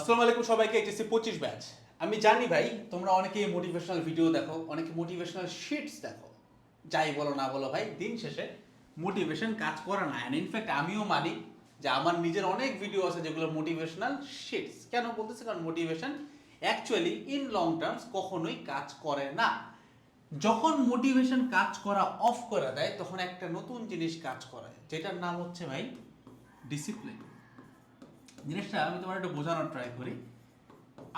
আসসালামু আলাইকুম সবাইকে, এইচএসসি পঁচিশ ব্যাচ। আমি জানি ভাই, তোমরা অনেকে মোটিভেশনাল ভিডিও দেখো, অনেকে মোটিভেশনাল শিটস দেখো। যাই বলো না বলো ভাই, দিন শেষে মোটিভেশন কাজ করে না। অ্যান্ড ইনফ্যাক্ট আমিও মানি যে আমার নিজের অনেক ভিডিও আছে যেগুলো মোটিভেশনাল শিটস কেন বলতেছে? কারণ motivation actually in long terms কখনোই কাজ করে না। যখন মোটিভেশন কাজ করা অফ করে দেয়, তখন একটা নতুন জিনিস কাজ করে, যেটার নাম হচ্ছে ভাই ডিসিপ্লিন জিনিসটা আমি তোমার একটু বোঝানোর ট্রাই করি।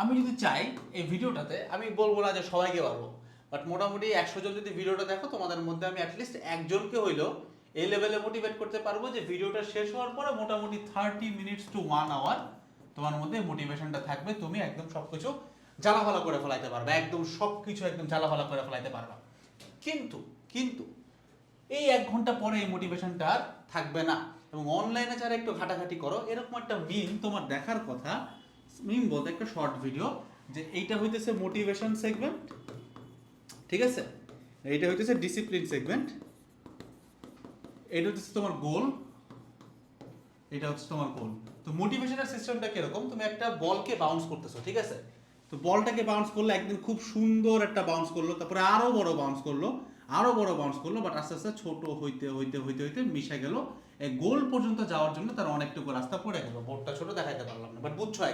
আমি যদি চাই এই ভিডিওটাতে, আমি বলব না যে সবাইকে পারব বাট মোটামুটি একশো জন যদি ভিডিওটা দেখো, তোমাদের মধ্যে আমি অ্যাটলিস্ট একজনকে হইলেও এই লেভেলে মোটিভেট করতে পারব যে ভিডিওটা শেষ হওয়ার পরে মোটামুটি thirty minutes to one hour তোমার মধ্যে মোটিভেশনটা থাকবে, তুমি একদম সব কিছু জ্বালাফালা করে ফেলাইতে পারবে, একদম সব কিছু একদম জ্বালাফালা করে ফেলাইতে পারবা। কিন্তু কিন্তু, এই এক ঘণ্টা পরে এই মোটিভেশনটা আর থাকবে না। এবং অনলাইনে যারা একটু ঘাটাঘাটি করো, এরকম একটা মিম তোমার দেখার কথা। মিম বলতে একটা শর্ট ভিডিও যে এইটা হইতেছে মোটিভেশন সেগমেন্ট ঠিক আছে? এইটা হইতেছে ডিসিপ্লিন সেগমেন্ট এটা হচ্ছে তোমার গোল এটা হচ্ছে তোমার গোল তো মোটিভেশনের সিস্টেমটা কীরকম? তুমি একটা বলকে বাউন্স করতেছো, ঠিক আছে? তো বলটাকে বাউন্স করলে একদিন খুব সুন্দর একটা বাউন্স করল, তারপরে আরও বড় বাউন্স করল, আরও বড় বাউন্স করল বাট আস্তে আস্তে ছোট হইতে হইতে হইতে হইতে মিশে গেল। গোল পর্যন্ত যাওয়ার জন্য তার অনেকটুকু রাস্তা পড়ে গেল বোর্ডটা ছোট দেখাইতে পারলাম না বাট বুঝছ আই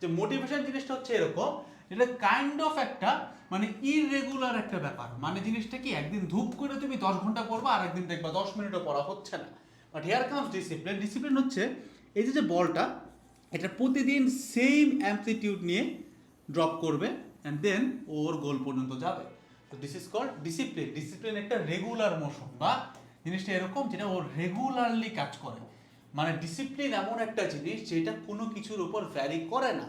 যে মোটিভেশন জিনিসটা হচ্ছে এরকম এটা কাইন্ড অফ একটা মানে ইরেগুলার একটা ব্যাপার। মানে জিনিসটা কি, একদিন ধূপ করে তুমি দশ ঘণ্টা পড়বা আর একদিন দেখবা দশ মিনিটও পড়া হচ্ছে না। But here comes discipline discipline হচ্ছে এই যে যে বলটা, এটা প্রতিদিন সেম অ্যামপ্লিটিউড নিয়ে ড্রপ করবে অ্যান্ড দেন ওর গোল পর্যন্ত যাবে। তো this is called discipline discipline একটা রেগুলার মোশন বা জিনিসটা এরকম যেটা ও রেগুলারলি কাজ করে। মানে ডিসিপ্লিন এমন একটা জিনিস যেটা কোনো কিছুর উপর ভ্যারি করে না।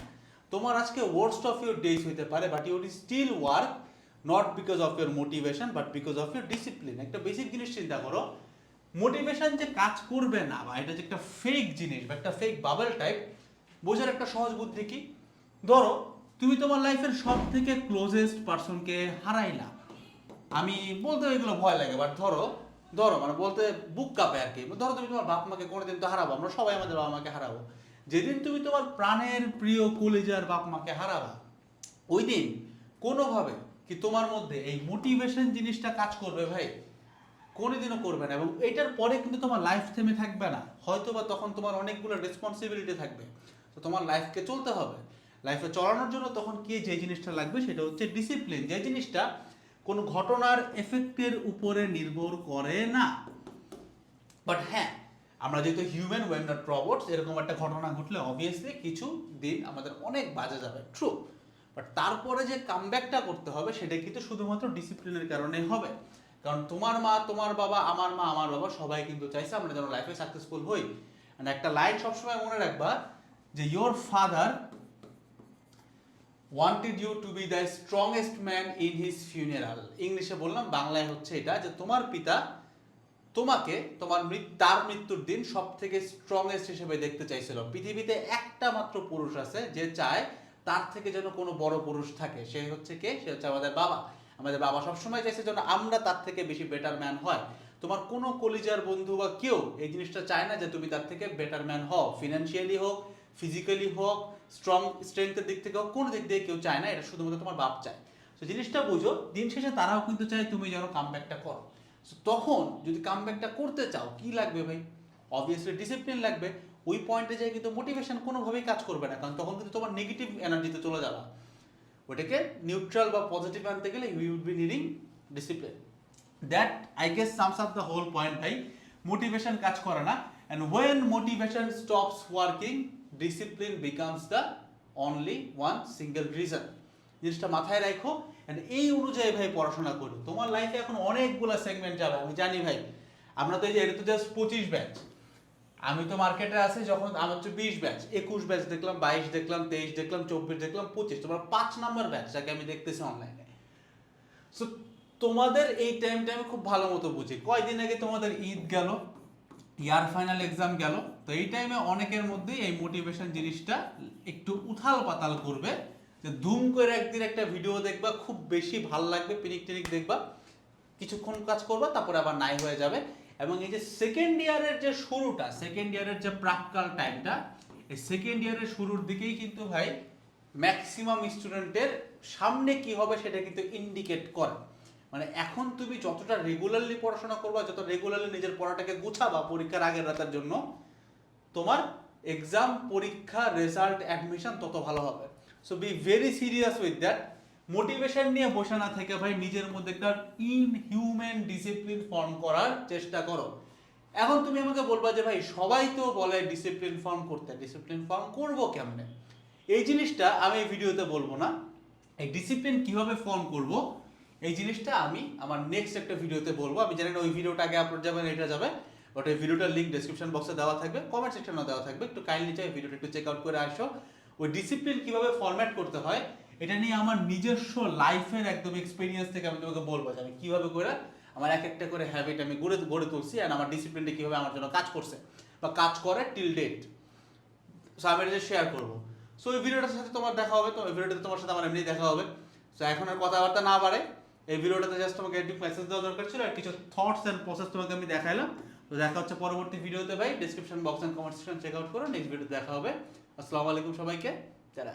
তোমার আজকে ওয়ার্স্ট অফ ইউর ডেজ হইতে পারে but you're still work not because of your motivation but because of your discipline একটা বেসিক জিনিস চিন্তা করো মোটিভেশন যে কাজ করবে না, বা এটা যে একটা ফেক জিনিস, বা একটা ফেক বাবল টাইপ বোঝার একটা সহজ বুদ্ধি কি? ধরো, তুমি তোমার লাইফের সব থেকে ক্লোজেস্ট পার্সনকে হারাইলা। আমি বলতে এগুলো ভয় লাগে বাট ধরো ধরো মানে বলতে বুক কাঁপে আর কি। ধরো তুমি তোমার বাপ মাকে কোনোদিন তো হারাবো, আমরা সবাই আমাদের বাবা মাকে হারাবো। যেদিন তুমি তোমার প্রাণের প্রিয় কলেজার বাপ মাকে হারাবা ওই দিন কোনোভাবে কি তোমার মধ্যে এই মোটিভেশন জিনিসটা কাজ করবে ভাই? কোনোদিনও করবে না এবং এটার পরে কিন্তু তোমার লাইফ থেমে থাকবে না। হয়তো বা তখন তোমার অনেকগুলো রেসপন্সিবিলিটি থাকবে। তো তোমার লাইফকে চলতে হবে। লাইফে চলানোর জন্য তখন কি যে জিনিসটা লাগবে সেটা হচ্ছে ডিসিপ্লিন যে জিনিসটা কোনো ঘটনার এফেক্টের উপরে নির্ভর করে না। বাট হ্যাঁ আমরা যেহেতু হিউম্যান ওয়েন নট এরকম একটা ঘটনা ঘটলে অবভিয়াসলি কিছু দিন আমাদের অনেক বাজে যাবে। ট্রু বাট তারপরে যে কামব্যাকটা করতে হবে, সেটা কিন্তু শুধুমাত্র ডিসিপ্লিনের কারণে হবে। কারণ তোমার মা, তোমার বাবা, আমার মা, আমার বাবা সবাই কিন্তু চাইছে আমরা যেন লাইফে সাকসেসফুল হই। মানে একটা লাইন সবসময় মনে রাখবা যে your father wanted you to be the strongest man in his funeral ইংলিশে বললাম, বাংলায় হচ্ছে এটা যে তোমার পিতা তোমাকে তোমার তার মৃত্যুর দিন সব থেকে স্ট্রংগেস্ট হিসেবে দেখতে চাইছিল। পৃথিবীতে একটা মাত্র পুরুষ আছে যে চায় তার থেকে যেন কোনো বড় পুরুষ থাকে। সে হচ্ছে কে? সে হচ্ছে আমাদের বাবা। আমাদের বাবা সবসময় চাইছে যেন আমরা তার থেকে বেশি বেটার ম্যান হয়। তোমার কোনো কলিজার বন্ধু বা কেউ এই জিনিসটা চায় না যে তুমি তার থেকে বেটার ম্যান হও। ফিনান্সিয়ালি হোক ফিজিক্যালি হোক স্ট্রং স্ট্রেংথের দিক থেকে হোক কোনো দিক দিয়ে কেউ চায় না এটা শুধুমাত্র তোমার বাপ চায়। তো জিনিসটা বুঝো দিন শেষে তারাও কিন্তু চায় তুমি যেন কামব্যাকটা করো। So, তখন যদি কামব্যাকটা করতে চাও কি লাগবে ভাই? অবভিয়াসলি ডিসিপ্লিন লাগবে ওই পয়েন্টে যায় কিন্তু মোটিভেশন কোনোভাবেই কাজ করবে না কারণ তখন কিন্তু তোমার নেগেটিভ এনার্জিতে চলে যাবে। ওটাকে নিউট্রাল বা পজিটিভ আনতে গেলে you would be needing discipline that I guess sums up the whole point ভাই। মোটিভেশন কাজ করে না and when motivation stops working discipline becomes the only one single reason জিনিসটা মাথায় রাখো, and এই অনুযায়ী ভাই পড়াশোনা করো। তোমার লাইফে এখন অনেকগুলো সেগমেন্ট যাবে, আমি জানি ভাই। আমরা তো এই যে, এটা তো জাস্ট পঁচিশ ব্যাচ আমি তো মার্কেটে আছি যখন আমার হচ্ছে বিশ ব্যাচ একুশ ব্যাচ দেখলাম, বাইশ দেখলাম, তেইশ দেখলাম, চব্বিশ দেখলাম, পঁচিশ। তোমার পাঁচ নাম্বার ব্যাচ যাকে আমি দেখতেছি অনলাইনে সো তোমাদের এই টাইমটা আমি খুব ভালো মতো বুঝি। কয়দিন আগে তোমাদের ঈদ গেল? ইয়ার ফাইনাল এক্সাম গেল, তো এই টাইমে অনেকের মধ্যেই এই মোটিভেশন জিনিসটা একটু উথাল পাতাল করবে, যে ধুম করে একদিন একটা ভিডিও দেখবা, খুব বেশি ভালো লাগবে পিনিক টিনিক দেখবা, কিছুক্ষণ কাজ করবা, তারপরে আবার নাই হয়ে যাবে। এবং এই যে সেকেন্ড ইয়ারের যে শুরুটা সেকেন্ড ইয়ারের যে প্রাক্কাল টাইমটা এই সেকেন্ড ইয়ারের শুরুর দিকেই কিন্তু ভাই ম্যাক্সিমাম স্টুডেন্টের সামনে কি হবে সেটা কিন্তু ইন্ডিকেট করে। মানে এখন তুমি যতটা রেগুলারলি পড়াশোনা করবা, যত রেগুলারলি নিজের পড়াটাকে গুছাবা পরীক্ষার আগের রাতার জন্য, তোমার এক্সাম পরীক্ষা রেজাল্ট অ্যাডমিশন তত ভালো হবে। So be very serious with that motivation নিয়ে বসে না থেকে ভাই নিজের মধ্যে একটা ইনহিউম্যান ডিসিপ্লিন ফর্ম করার চেষ্টা করো। এখন তুমি আমাকে বলবা যে ভাই, সবাই তো বলে ডিসিপ্লিন ফর্ম করতে। ডিসিপ্লিন ফর্ম করব কেমনে? এই জিনিসটা আমি এই ভিডিওতে বলব না। এই ডিসিপ্লিন কীভাবে ফর্ম করব? এই জিনিসটা আমি আমার নেক্সট একটা ভিডিওতে বলব। আমি জানি না ওই ভিডিওটা আগে আপলোড যাবে না এটা যাবে ওটা এই ভিডিওটার লিঙ্ক ডেসক্রিপশন বক্সে দেওয়া থাকবে কমেন্ট সেকশনে দেওয়া থাকবে। একটু কাইন্ডলি চাই ভিডিওটা একটু চেক আউট করে আসো। ওই ডিসিপ্লিন কীভাবে ফরম্যাট করতে হয়, এটা নিয়ে আমার নিজস্ব লাইফের একদম এক্সপিরিয়েন্স থেকে আমি তোমাকে বলব যে আমি কীভাবে করে আমার এক একটা করে হ্যাবিট আমি গড়ে গড়ে তুলছি অ্যান্ড আমার ডিসিপ্লিনটা কীভাবে আমার জন্য কাজ করছে বা কাজ করে টিল ডেট সো আমি এটা শেয়ার করব। সো এই ভিডিওটার সাথে তোমার দেখা হবে, তো ওই ভিডিওটাতে তোমার সাথে আমার এমনি দেখা হবে। সো এখন আর কথাবার্তা না বাড়ে এই ভিডিওটাতে জাস্ট তোমাকে একটু মেসেজ দেওয়া দরকার ছিল আর কিছু থটস অ্যান্ড প্রসেস তোমাকে আমি দেখাইলাম। তো দেখা হচ্ছে পরবর্তী ভিডিওতে ভাই। Description box and comment section check out করো। নেক্সট ভিডিও দেখা হবে। আসসালামু আলাইকুম সবাইকে। যারা